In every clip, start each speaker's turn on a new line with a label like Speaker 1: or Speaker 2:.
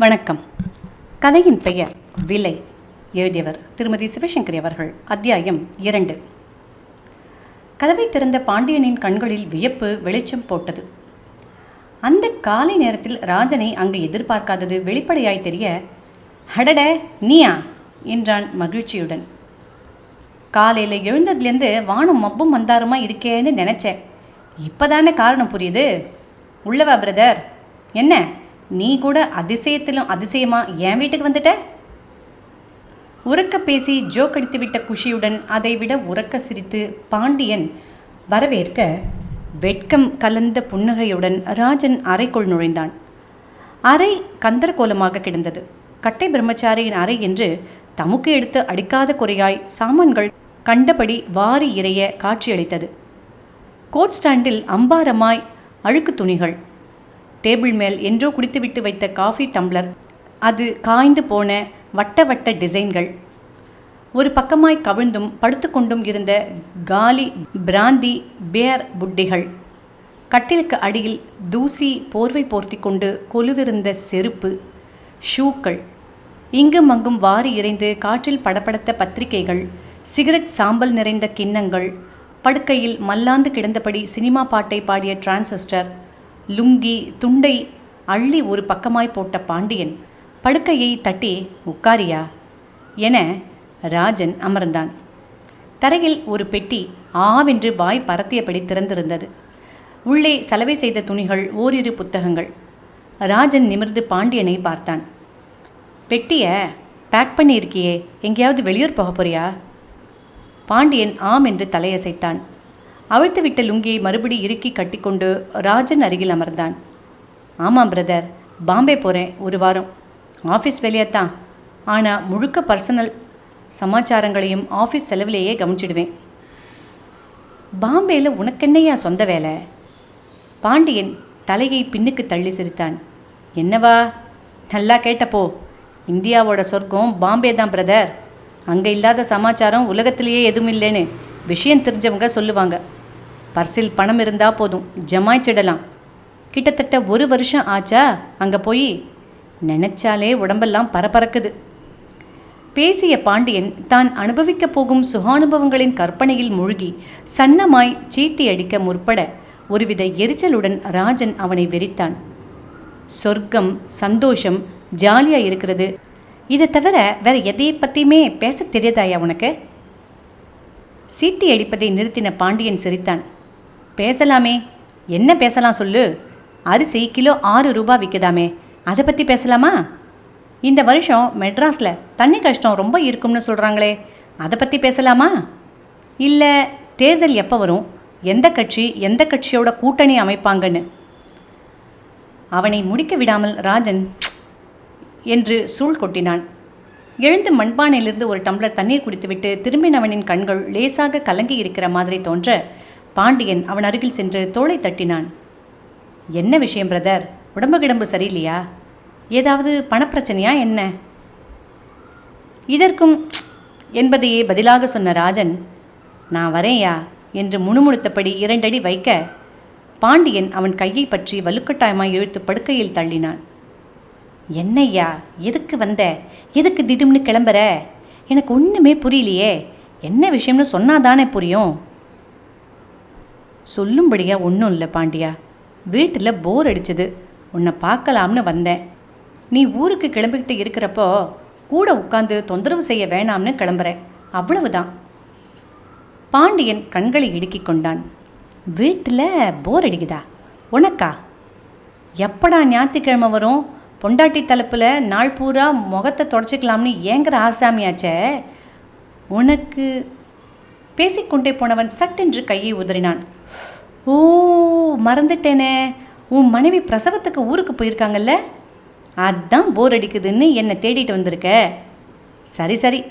Speaker 1: வணக்கம். கதையின் பெயர் விலை எழுதியவர் திருமதி சிவசங்கரி அவர்கள் அத்தியாயம் இரண்டு. கதவை திறந்த பாண்டியனின் கண்களில் வியப்பு வெளிச்சம் போட்டது. அந்த காலை நேரத்தில் ராஜனை அங்கு எதிர்பார்க்காதது வெளிப்படையாய் தெரிய ஹடட நீயா? என்றான் மகிழ்ச்சியுடன். காலையில் எழுந்ததுலேருந்து வானம் மப்பும் மந்தாரமா இருக்கேன்னு நினச்சேன். இப்போதானே காரணம் புரியுது. உள்ளவா பிரதர்? என்ன? நீ கூட அதிசயத்திலும் அதிசயமா என் வீட்டுக்கு வந்துட்ட? உறக்க பேசி ஜோக் அடித்துவிட்ட குஷியுடன் அதைவிட உறக்க சிரித்து பாண்டியன் வரவேற்க வெட்கம் கலந்த புன்னகையுடன் ராஜன் அறைக்குள் நுழைந்தான். அறை கந்தரகோலமாக கிடந்தது. கட்டை பிரம்மச்சாரியின் அறை என்று தமுக்கு எடுத்து அடிக்காத குறையாய் சாமான்கள் கண்டபடி வாரி இறைய காட்சியளித்தது. கோட் ஸ்டாண்டில் அம்பாரமாய் அழுக்கு துணிகள் டேபிள் மேல் என்றோ குடித்துவிட்டு வைத்த காஃபி டம்ளர். அது காய்ந்து போன வட்ட வட்ட டிசைன்கள். ஒரு பக்கமாய் கவிழ்ந்தும் படுத்துக்கொண்டும் இருந்த காலி பிராந்தி பேர் புட்டிகள். கட்டிலுக்கு அடியில் தூசி போர்வை போர்த்தி கொண்டு கொலுவிருந்த செருப்பு ஷூக்கள். இங்கும் அங்கும் வாரி இறைந்து காற்றில் படப்படுத்த பத்திரிகைகள் சிகரெட் சாம்பல் நிறைந்த கிண்ணங்கள். படுக்கையில் மல்லாந்து கிடந்தபடி சினிமா பாட்டை பாடிய டிரான்சிஸ்டர் லுங்கி துண்டை அள்ளி ஒரு பக்கமாய் போட்ட பாண்டியன் படுக்கையை தட்டி உட்காரியா? என ராஜன் அமர்ந்தான். தரையில் ஒரு பெட்டி ஆவென்று வாய் பரத்தியபடி திறந்திருந்தது. உள்ளே சலவை செய்த துணிகள் ஓரிரு புத்தகங்கள். ராஜன் நிமிர்ந்து பாண்டியனை பார்த்தான். பெட்டியை பேக் பண்ணியிருக்கியே எங்கேயாவது வெளியூர் போக போறியா? பாண்டியன் ஆம் என்று தலையசைத்தான். அவிழ்த்துவிட்ட லுங்கியை மறுபடி இறுக்கி கட்டிக்கொண்டு ராஜன் அருகில் அமர்ந்தான். ஆமாம் பிரதர் பாம்பே போகிறேன் ஒரு வாரம். ஆஃபீஸ் தான் ஆனால் முழுக்க பர்சனல் சமாச்சாரங்களையும் ஆஃபீஸ் செலவிலேயே கவனிச்சிடுவேன். பாம்பேயில் உனக்கென்னையா சொந்த வேலை? பாண்டியன் தலையை பின்னுக்கு தள்ளி சிரித்தான். என்னவா? நல்லா கேட்டப்போ. இந்தியாவோட சொர்க்கம் பாம்பே தான் பிரதர் அங்கே இல்லாத சமாச்சாரம் உலகத்திலேயே எதுவும் இல்லைன்னு விஷயம் தெரிஞ்சவங்க சொல்லுவாங்க. பர்சில் பணம் இருந்தால் போதும். ஜமாய்ச்சிடலாம். கிட்டத்தட்ட ஒரு வருஷம் ஆச்சா? அங்கே போய் நினைச்சாலே உடம்பெல்லாம் பரபரக்குது. பேசிய பாண்டியன் தான் அனுபவிக்கப் போகும் சுகானுபவங்களின் கற்பனையில் மூழ்கி சன்னமாய் சீட்டி அடிக்க முற்பட ஒருவித எரிச்சலுடன் ராஜன் அவனை வெறித்தான். சொர்க்கம் சந்தோஷம் ஜாலியாக இருக்கிறது. இதை தவிர வேற எதையை பற்றியுமே பேச தெரியாதாயா உனக்கு? சீட்டி அடிப்பதை நிறுத்தின பாண்டியன் சிரித்தான். பேசலாமே. என்ன பேசலாம் சொல்லு? அரிசி கிலோ ஆறு ரூபாய் விற்குதாமே அதை பற்றி பேசலாமா? இந்த வருஷம் மெட்ராஸில் தண்ணி கஷ்டம் ரொம்ப இருக்கும்னு சொல்கிறாங்களே அதை பற்றி பேசலாமா? இல்லை தேர்தல் எப்போ வரும்? எந்த கட்சி எந்த கட்சியோட கூட்டணி அமைப்பாங்கன்னு? அவனை முடிக்க விடாமல் ராஜன் என்று சூழ் கொட்டினான். எழுந்து மண்பானையிலிருந்து ஒரு டம்ளர் தண்ணீர் குடித்துவிட்டு திரும்பினவனின் கண்கள் லேசாக கலங்கி இருக்கிற மாதிரி தோன்ற பாண்டியன் அவன் அருகில் சென்று தோளை தட்டினான். என்ன விஷயம் பிரதர்? உடம்பு கிடம்பு சரியில்லையா? ஏதாவது பணப்பிரச்சனையா என்ன? இதற்கும் என்பதையே பதிலாக சொன்ன ராஜன் நான் வரேன்யா என்று முணுமுணுத்தபடி இரண்டடி வைக்க பாண்டியன் அவன் கையை பற்றி வலுக்கட்டாயமாய் இழுத்து படுக்கையில் தள்ளினான். என்னய்யா எதுக்கு வந்த? எதுக்கு திடும்னு கிளம்புற? எனக்கு ஒன்றுமே புரியலையே. என்ன விஷயம்னு சொன்னாதானே புரியும்? சொல்லும்படியா ஒன்றும் இல்லை பாண்டியா. வீட்டில் போர் அடிச்சது. உன்னை பார்க்கலாம்னு வந்தேன். நீ ஊருக்கு கிளம்பிக்கிட்டு இருக்கிறப்போ கூட உட்காந்து தொந்தரவு செய்ய வேணாம்னு கிளம்புறேன். அவ்வளவுதான். பாண்டியன் கண்களை இடுக்கிக் கொண்டான். வீட்டில் போர் அடிக்குதா? உனக்கா? எப்படா ஞாயிற்றுக்கிழமை வரும்? பொண்டாட்டி தலைப்பில் நாள் பூரா முகத்தை தொடச்சிக்கலாம்னு ஏங்குற ஆசாமியாச்சே. உனக்கு பேசிக்கொண்டே போனவன் சட்டென்று கையை உதறினான். ஓ மறந்துட்டேனே. உன் மனைவி பிரசவத்துக்கு ஊருக்கு போயிருக்காங்கல்ல? அதான் போர் அடிக்குதுன்னு என்னை தேடிட்டு வந்திருக்க. சரி சரி.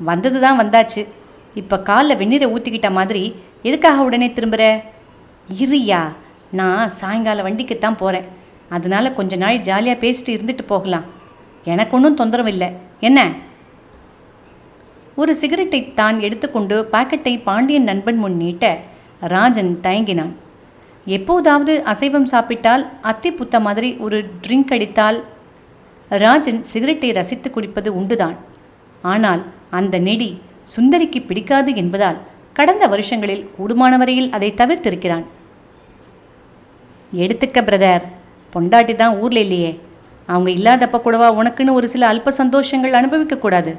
Speaker 1: வந்தது தான் வந்தாச்சு. இப்போ காலில் வெந்நீரை ஊற்றிக்கிட்ட மாதிரி எதுக்காக உடனே திரும்புகிற இரியா நான் சாயங்கால வண்டிக்குத்தான் போகிறேன் அதனால் கொஞ்ச நாள் ஜாலியாக பேசிட்டு இருந்துட்டு போகலாம். எனக்கு ஒன்றும் தொந்தரவு இல்லை. என்ன? ஒரு சிகரெட்டை தான் எடுத்துக்கொண்டு பாக்கெட்டை பாண்டியன் நண்பன் முன் நீட்ட ராஜன் தயங்கினான். எப்போதாவது அசைவம் சாப்பிட்டால் அத்தி புத்த மாதிரி ஒரு ட்ரிங்க் அடித்தால் ராஜன் சிகரெட்டை ரசித்து குடிப்பது உண்டுதான். ஆனால் அந்த நெடி சுந்தரிக்கு பிடிக்காது என்பதால் கடந்த வருஷங்களில் கூடுமான வரையில் அதை தவிர்த்திருக்கிறான். எடுத்துக்க பிரதர். பொண்டாட்டி தான் ஊரில் இல்லையே. அவங்க இல்லாதப்ப கூடவா உனக்குன்னு ஒரு சில அல்ப சந்தோஷங்கள் அனுபவிக்கக்கூடாது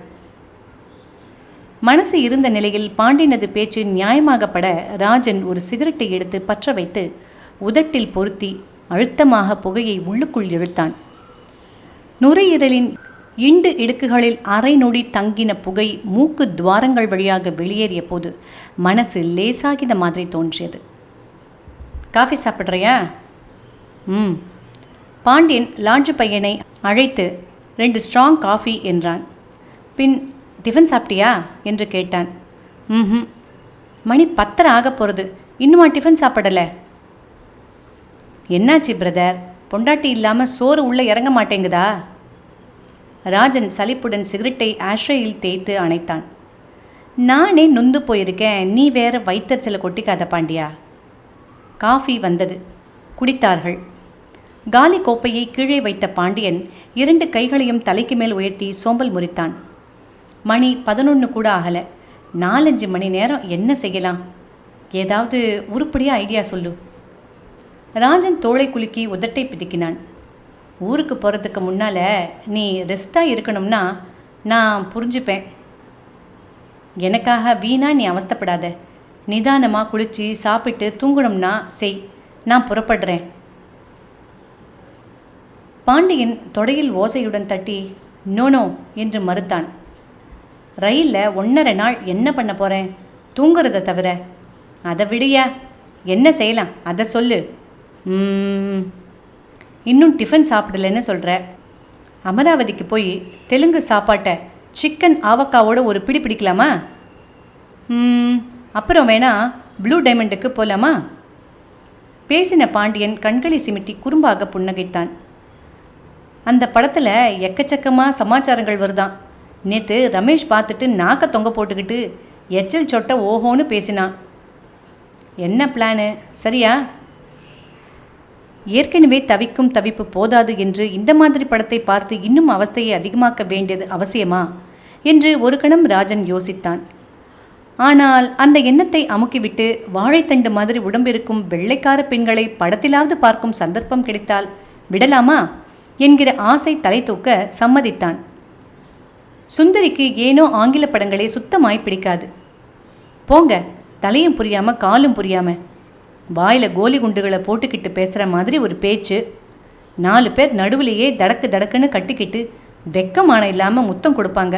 Speaker 1: மனசு இருந்த நிலையில் பாண்டியனது பேச்சு நியாயமாகப்பட ராஜன் ஒரு சிகரெட்டை எடுத்து பற்ற வைத்து உதட்டில் பொருத்தி அழுத்தமாக புகையை உள்ளுக்குள் இழுத்தான். நுரையீரலின் இண்டு இடுக்குகளில் அரை நொடி தங்கின புகை மூக்கு துவாரங்கள் வழியாக வெளியேறிய போது மனசு லேசாகின மாதிரி தோன்றியது. காஃபி சாப்பிட்றியா? ம். பாண்டியன் லாட்ஜு பையனை அழைத்து ரெண்டு ஸ்ட்ராங் காஃபி என்றான். பின் டிஃபன் சாப்பிட்டியா? என்று கேட்டான். ம் மணி பத்தரை ஆக போகிறது இன்னுமா டிஃபன் சாப்பிடலை? என்னாச்சு பிரதர்? பொண்டாட்டி இல்லாமல் சோறு உள்ளே இறங்க மாட்டேங்குதா? ராஜன் சலிப்புடன் சிகரெட்டை ஆஷ்ரையில் தேய்த்து அணைத்தான். நானே நொந்து போயிருக்கேன். நீ வேற வைத்தறிச்சலை கொட்டிக்காத பாண்டியா? காஃபி வந்தது. குடித்தார்கள். காலி கோப்பையை கீழே வைத்த பாண்டியன் இரண்டு கைகளையும் தலைக்கு மேல் உயர்த்தி சோம்பல் முறித்தான். மணி பதினொன்று கூட ஆகலை. நாலஞ்சு மணி நேரம் என்ன செய்யலாம்? ஏதாவது உருப்படியாக ஐடியா சொல்லு. ராஜன் தோளை குலுக்கி உதட்டை பிதுக்கினான். ஊருக்கு போகிறதுக்கு முன்னால் நீ ரெஸ்ட்டாக இருக்கணும்னா நான் புரிஞ்சுப்பேன். எனக்காக வீணா நீ அவஸ்தைப்படாத. நிதானமாக குளித்து சாப்பிட்டு தூங்கணும்னா செய். நான் புறப்படுறேன். பாண்டியன் தொடையில் ஓசையுடன் தட்டி நோனோ என்று மறுத்தான். ரயிலில் ஒன்றரை நாள் என்ன பண்ண போகிறேன் தூங்குறத தவிர. அதை விடியா என்ன செய்யலாம்? அதை சொல்லு. ம், இன்னும் டிஃபன் சாப்பிடலன்னு சொல்கிற அமராவதிக்கு போய் தெலுங்கு சாப்பாட்டை சிக்கன் ஆவக்காவோட ஒரு பிடி பிடிக்கலாமா? ம், அப்புறம் வேணா ப்ளூ டைமண்டுக்கு போகலாமா பேசின பாண்டியன் கண்களை சிமிட்டி குறும்பாக புன்னகைத்தான். அந்த படத்தில் எக்கச்சக்கமாக சமாச்சாரங்கள் வருதான். நேற்று ரமேஷ் பார்த்துட்டு நாக்க தொங்க போட்டுக்கிட்டு எச்சல் சொட்ட ஓஹோன்னு பேசினான். என்ன பிளானு சரியா? ஏற்கனவே தவிக்கும் தவிப்பு போதாது என்று இந்த மாதிரி படத்தை பார்த்து இன்னும் அவஸ்தையை அதிகமாக்க வேண்டியது அவசியமா? என்று ஒரு கணம் ராஜன் யோசித்தான். ஆனால் அந்த எண்ணத்தை அமுக்கிவிட்டு வாழைத்தண்டு மாதிரி உடம்பிருக்கும் வெள்ளைக்கார பெண்களை படத்திலாவது பார்க்கும் சந்தர்ப்பம் கிடைத்தால் விடலாமா? என்கிற ஆசை தலை தூக்க சம்மதித்தான். சுந்தரிக்கு ஏனோ ஆங்கில படங்களே சுத்தமாய் பிடிக்காது. போங்க தலையும் புரியாமல் காலும் புரியாமல் வாயில் கோலி குண்டுகளை போட்டுக்கிட்டு பேசுகிற மாதிரி ஒரு பேச்சு. நாலு பேர் நடுவுலையே தடக்கு தடக்குன்னு கட்டிக்கிட்டு வெக்கமான இல்லாமல் முத்தம் கொடுப்பாங்க.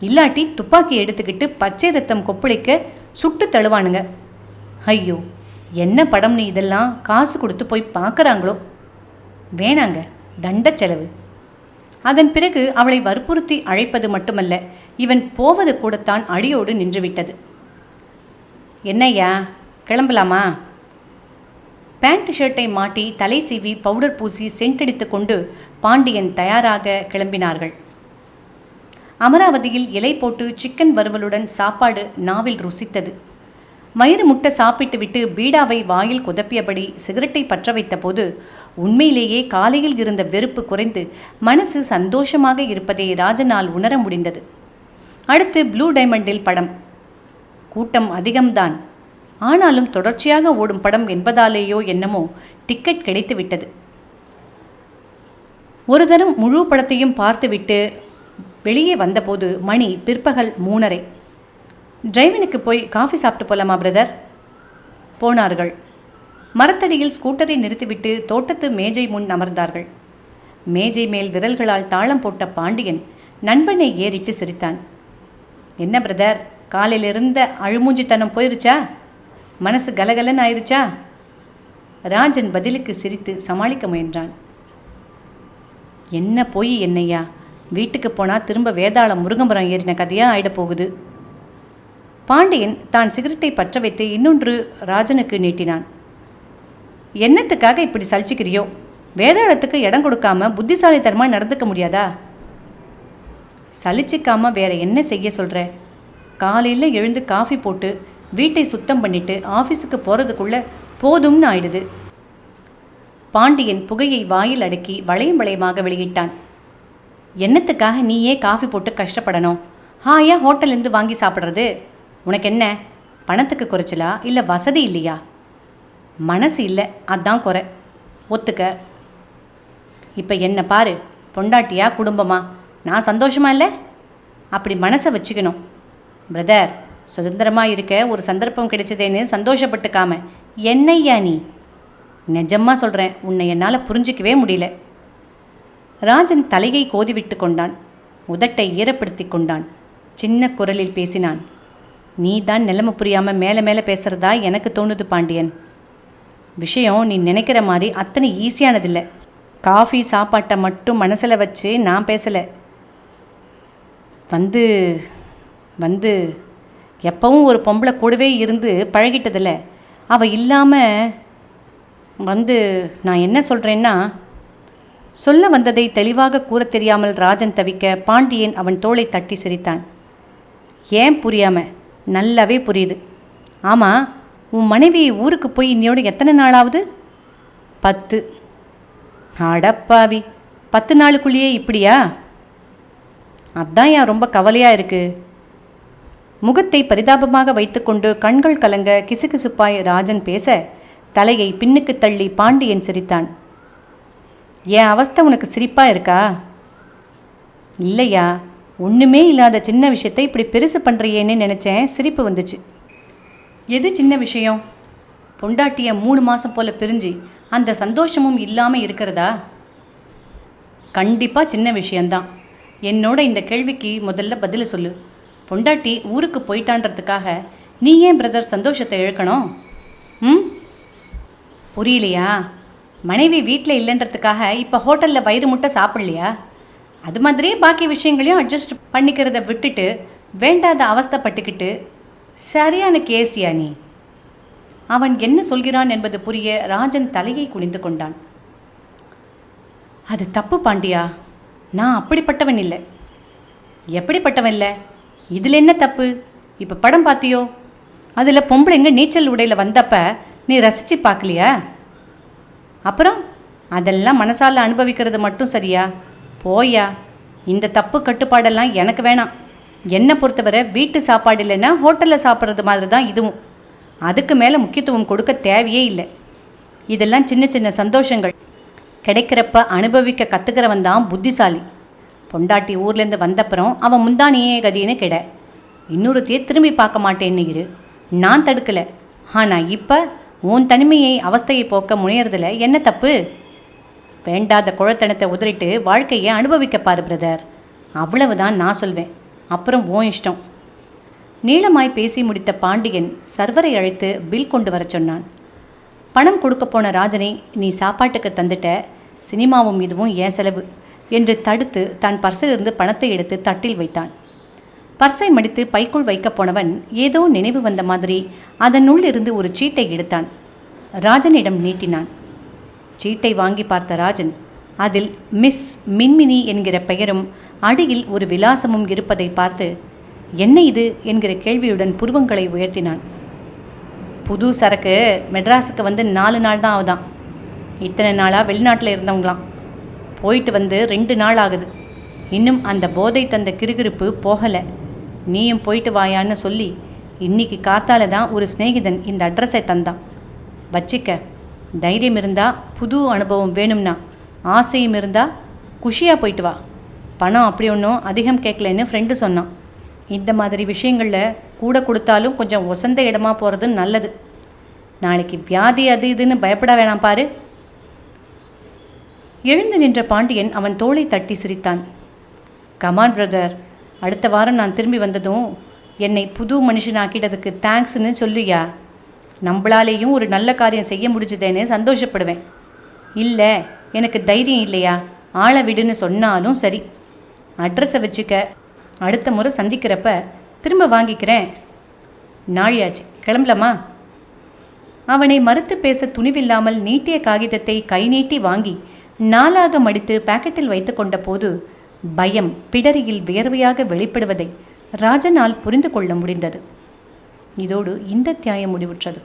Speaker 1: இல்லாட்டி துப்பாக்கி எடுத்துக்கிட்டு பச்சை ரத்தம் கொப்பளிக்க சுட்டு தழுவானுங்க. ஐயோ என்ன படம்னு இதெல்லாம் காசு கொடுத்து போய் பார்க்குறாங்களோ வேணாங்க தண்ட செலவு. அதன் பிறகு அவளை வற்புறுத்தி அழைப்பது மட்டுமல்ல இவன் போவது கூடத்தான் அடியோடு நின்றுவிட்டது. என்னையா கிளம்பலாமா? பேண்ட் ஷர்ட்டை மாட்டி தலை சீவி பவுடர் பூசி சென்டடித்து கொண்டு பாண்டியன் தயாராக கிளம்பினார்கள். அமராவதியில் இலை போட்டு சிக்கன் வறுவலுடன் சாப்பாடு நாவில் ருசித்தது. மயிறு முட்டை சாப்பிட்டு விட்டு பீடாவை வாயில் குதப்பியபடி சிகரெட்டை பற்ற வைத்தபோது உண்மையிலேயே காலையில் இருந்த வெறுப்பு குறைந்து மனசு சந்தோஷமாக இருப்பதை ராஜனால் உணர முடிந்தது. அடுத்து ப்ளூ டைமண்டில் படம். கூட்டம் அதிகம்தான். ஆனாலும் தொடர்ச்சியாக ஓடும் படம் என்பதாலேயோ என்னமோ டிக்கெட் கிடைத்து விட்டது ஒரு தரம் முழு படத்தையும் பார்த்துவிட்டு வெளியே வந்தபோது மணி பிற்பகல் மூணரை. டிரைவனுக்கு போய் காஃபி சாப்பிட்டு போலாமா பிரதர் போனார்கள். மரத்தடியில் ஸ்கூட்டரை நிறுத்திவிட்டு தோட்டத்து மேஜை முன் அமர்ந்தார்கள். மேஜை மேல் விரல்களால் தாளம் போட்ட பாண்டியன் நண்பனை ஏறிட்டு சிரித்தான். என்ன பிரதர் காலையில் இருந்த அழுமூஞ்சித்தனம் போயிருச்சா? மனசு கலகலன்னு ஆயிருச்சா? ராஜன் பதிலுக்கு சிரித்து சமாளிக்க முயன்றான். என்ன போய் என்னையா? வீட்டுக்கு போனால் திரும்ப வேதாளம் முருகம்புரம் ஏறின கதையாக ஆயிடப்போகுது பாண்டியன் தான் சிகரெட்டை பற்ற வைத்து இன்னொன்று ராஜனுக்கு நீட்டினான். என்னத்துக்காக இப்படி சலிச்சுக்கிறியோ? வேதாளத்துக்கு இடம் கொடுக்காம புத்திசாலித்தனமாக நடந்துக்க முடியாதா? சலிச்சிக்காமல் வேற என்ன செய்ய சொல்கிற காலையில் எழுந்து காஃபி போட்டு வீட்டை சுத்தம் பண்ணிட்டு ஆஃபீஸுக்கு போகிறதுக்குள்ள போதும்னு ஆயிடுது. பாண்டியன் புகையை வாயில் அடக்கி வளையம் வளையமாக வெளியிட்டான். என்னத்துக்காக நீயே காஃபி போட்டு கஷ்டப்படணும்? ஆ ஏன் ஹோட்டல்லேருந்து வாங்கி சாப்பிட்றது? உனக்கு என்ன? பணத்துக்கு குறைச்சலா? இல்லை வசதி இல்லையா? மனசு இல்லை அதான் குறை. ஒத்துக்க. இப்போ என்ன பாரு பொண்டாட்டியா குடும்பமா? நான் சந்தோஷமா இல்லை? அப்படி மனசை வச்சுக்கணும். பிரதர் சுதந்திரமாக இருக்க ஒரு சந்தர்ப்பம் கிடைச்சதேன்னு சந்தோஷப்பட்டுக்காம என்னய்யா நீ? நிஜமாக சொல்கிறேன் உன்னை என்னால் புரிஞ்சிக்கவே முடியல. ராஜன் தலையை கோதிவிட்டு கொண்டான். உதட்டை ஈரப்படுத்தி கொண்டான். சின்ன குரலில் பேசினான். நீ தான் நிலைமை புரியாமல் மேலே மேலே பேசுகிறதா எனக்கு தோணுது பாண்டியன். விஷயம் நீ நினைக்கிற மாதிரி அத்தனை ஈஸியானதில்லை. காஃபி சாப்பாட்டை மட்டும் மனசில் வச்சு நான் பேசலை. வந்து வந்து எப்பவும் ஒரு பொம்பளை கூடவே இருந்து பழகிட்டதில்ல. அவள் இல்லாமல் வந்து நான் என்ன சொல்கிறேன்னா சொல்ல வந்ததை தெளிவாக கூற தெரியாமல் ராஜன் தவிக்க பாண்டியன் அவன் தோளை தட்டி சிரித்தான். ஏன் புரியாமல் நல்லாவே புரியுது. ஆமாம் உன் மனைவி ஊருக்கு போய் இன்னையோட எத்தனை நாளாவது? பத்து. அடப்பாவி. பத்து நாளுக்குள்ளேயே இப்படியா? அதான் ஏன் ரொம்ப கவலையாக இருக்கு. முகத்தை பரிதாபமாக வைத்துக்கொண்டு கண்கள் கலங்க கிசுகிசுப்பாய் ராஜன் பேச தலையை பின்னுக்கு தள்ளி பாண்டியன் சிரித்தான். என் அவஸ்தை உனக்கு சிரிப்பாக இருக்கா? இல்லையா. ஒன்றுமே இல்லாத சின்ன விஷயத்தை இப்படி பெருசு பண்ணுறியேன்னு நினச்சேன். சிரிப்பு வந்துச்சு. எது சின்ன விஷயம்? பொண்டாட்டிய மூணு மாதம் போல் பிரிஞ்சு அந்த சந்தோஷமும் இல்லாமல் இருக்கிறதா? கண்டிப்பாக சின்ன விஷயந்தான் என்னோட இந்த கேள்விக்கு முதல்ல பதில் சொல்லு. பொண்டாட்டி ஊருக்கு போயிட்டான்றதுக்காக நீ ஏன் பிரதர் சந்தோஷத்தை இழக்கணும்? ம்? புரியலையா? மனைவி வீட்டில் இல்லைன்றதுக்காக இப்போ ஹோட்டலில் வயிறு முட்டை சாப்பிட்லையா? அது மாதிரியே பாக்கி விஷயங்களையும் அட்ஜஸ்ட் பண்ணிக்கிறத விட்டுட்டு வேண்டாத அவஸ்தப்பட்டுக்கிட்டு சரியான கேசியா நீ? அவன் என்ன சொல்கிறான் என்பது புரிய ராஜன் தலையை குனிந்து கொண்டான். அது தப்பு பாண்டியா? நான் அப்படிப்பட்டவன் இல்லை. எப்படிப்பட்டவன் இல்லை? இதில் என்ன தப்பு? இப்போ படம் பார்த்தியோ அதில் பொம்பளைங்க நீச்சல் உடையில் வந்தப்ப நீ ரசித்து பார்க்கலையா அப்புறம்? அதெல்லாம் மனசால் அனுபவிக்கிறது மட்டும் சரியா? போயா இந்த தப்பு கட்டுப்பாடெல்லாம் எனக்கு வேணாம். என்னை பொறுத்தவரை வீட்டு சாப்பாடு இல்லைன்னா ஹோட்டலில் சாப்பிட்றது மாதிரி தான் இதுவும். அதுக்கு மேலே முக்கியத்துவம் கொடுக்க தேவையே இல்லை. இதெல்லாம் சின்ன சின்ன சந்தோஷங்கள். கிடைக்கிறப்ப அனுபவிக்க கற்றுக்கிறவன் தான் புத்திசாலி. பொண்டாட்டி ஊர்லேருந்து வந்தப்புறம் அவன் முந்தானியே கதின்னு கிட. இன்னொருத்தையே திரும்பி பார்க்க மாட்டேன்னு இரு. நான் தடுக்கலை. ஆனால் இப்போ உன் தனிமையை அவஸ்தையை போக்க முனையறதுல என்ன தப்பு? வேண்டாத குழத்தனத்தை உதறிட்டு வாழ்க்கையை அனுபவிக்க பாரு பிரதர் அவ்வளவுதான் நான் சொல்வேன். அப்புறம் ஓ இஷ்டம். நீளமாய் பேசி முடித்த பாண்டியன் சர்வரை அழைத்து பில் கொண்டு வரச் சொன்னான். பணம் கொடுக்க போன ராஜனை நீ சாப்பாட்டுக்கு தந்துட்ட சினிமாவும் இதுவும் ஏன் செலவு? என்று தடுத்து தான் பர்சிலிருந்து பணத்தை எடுத்து தட்டில் வைத்தான். பர்ஸை மடித்து பைக்குள் வைக்கப் போனவன் ஏதோ நினைவு வந்த மாதிரி அதனுள் இருந்து ஒரு சீட்டை எடுத்தான். ராஜனிடம் நீட்டினான். சீட்டை வாங்கி பார்த்த ராஜன் அதில் மிஸ் மின்மினி என்கிற பெயரும் அடியில் ஒரு விலாசமும் இருப்பதை பார்த்து என்ன இது? என்கிற கேள்வியுடன் புருவங்களை உயர்த்தினான். புது சரக்கு. மெட்ராஸுக்கு வந்து நாலு நாள் தான் ஆகுதான். இத்தனை நாளாக வெளிநாட்டில் இருந்தவங்களாம். போயிட்டு வந்து ரெண்டு நாள் ஆகுது. இன்னும் அந்த போதை தந்த கிறுகிறுப்பு போகலை. நீயும் போயிட்டு வாயான்னு சொல்லி இன்னைக்கு காத்தால தான் ஒரு சிநேகிதன் இந்த அட்ரஸை தந்தான். வச்சிக்க. தைரியம் இருந்தால் புது அனுபவம் வேணும்னா ஆசையும் இருந்தால் குஷியாக போயிட்டு வா. பணம் அப்படி ஒன்றும் அதிகம் கேட்கலன்னு ஃப்ரெண்டு சொன்னான். இந்த மாதிரி விஷயங்களில் கூட கொடுத்தாலும் கொஞ்சம் ஒசந்த இடமா போகிறது நல்லது. நாளைக்கு வியாதி அது இதுன்னு பயப்பட வேணாம் பாரு. எழுந்து நின்ற பாண்டியன் அவன் தோளை தட்டி சிரித்தான். கமான் பிரதர் அடுத்த வாரம் நான் திரும்பி வந்ததும் என்னை புது மனுஷனாக்கிட்டதுக்கு தேங்க்ஸ்னு சொல்லுயா நம்மளாலேயும் ஒரு நல்ல காரியம் செய்ய முடிஞ்சுதேன்னு சந்தோஷப்படுவேன். இல்லை எனக்கு தைரியம் இல்லையா? ஆளை விடுன்னு சொன்னாலும் சரி. அட்ரஸை வச்சுக்க அடுத்த முறை சந்திக்கிறப்ப திரும்ப வாங்கிக்கிறேன். நாழியாச்சு. கிளம்பலாமா? அவனை மறுத்து பேச துணிவில்லாமல் நீட்டிய காகிதத்தை கை நீட்டி வாங்கி நாளாக மடித்து பாக்கெட்டில் வைத்து கொண்ட போது பயம் பிடரியில் வியர்வையாக வெளிப்படுவதை ராஜனால் புரிந்து கொள்ள முடிந்தது. இதோடு இந்த தியாயம் முடிவுற்றது.